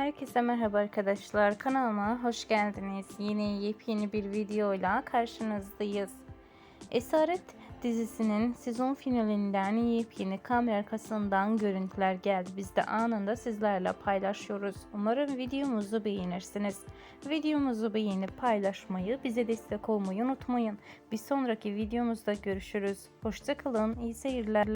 Herkese merhaba arkadaşlar. Kanalıma hoş geldiniz. Yeni yepyeni bir videoyla karşınızdayız. Esaret dizisinin sezon finalinden yepyeni kamera arkasından görüntüler geldi. Biz de anında sizlerle paylaşıyoruz. Umarım videomuzu beğenirsiniz. Videomuzu beğenip paylaşmayı, bize destek olmayı unutmayın. Bir sonraki videomuzda görüşürüz. Hoşçakalın, iyi seyirler.